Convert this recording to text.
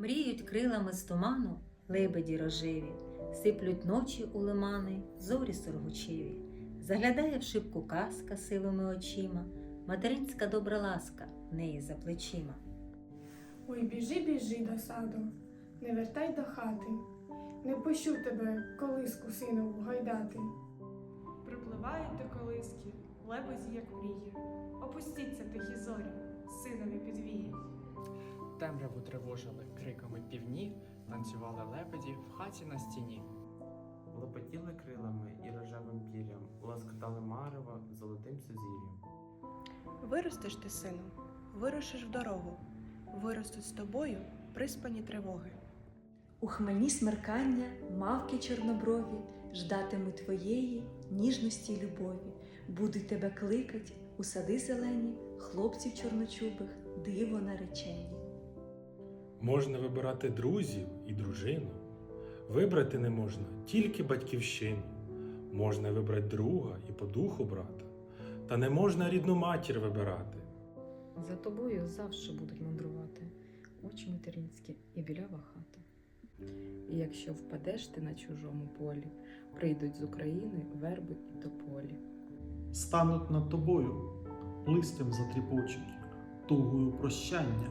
Мріють крилами з туману лебеді рожеві, сиплють ночі у лимани, зорі соргучеві. Заглядає в шибку казка сивими очима, материнська добра ласка в неї за плечима. Ой, біжи, біжи до саду, не вертай до хати, не пущу тебе колиску синову гайдати. Припливають до колиски, лебеді, як мрії. Опустіться тихі зорі, синові. Темряву тривожили криками півні, танцювали лебеді в хаті на стіні. Лопотіли крилами і рожевим пір'ям, ласкотали марева золотим сузір'ям. Виростеш ти, сину, вирушиш в дорогу, виростуть з тобою приспані тривоги. У хмельні смеркання мавки чорноброві ждатимуть твоєї ніжності й любові, будуть тебе кликать у сади зелені, хлопців чорночубих, диво наречені. Можна вибирати друзів і дружину. Вибрати не можна тільки батьківщину. Можна вибрати друга і по духу брата. Та не можна рідну матір вибирати. За тобою завжди будуть мандрувати очі материнські і білява хата. І якщо впадеш ти на чужому полі, прийдуть з України верби і тополі. стануть над тобою, листям затріпочуть, тугою прощання,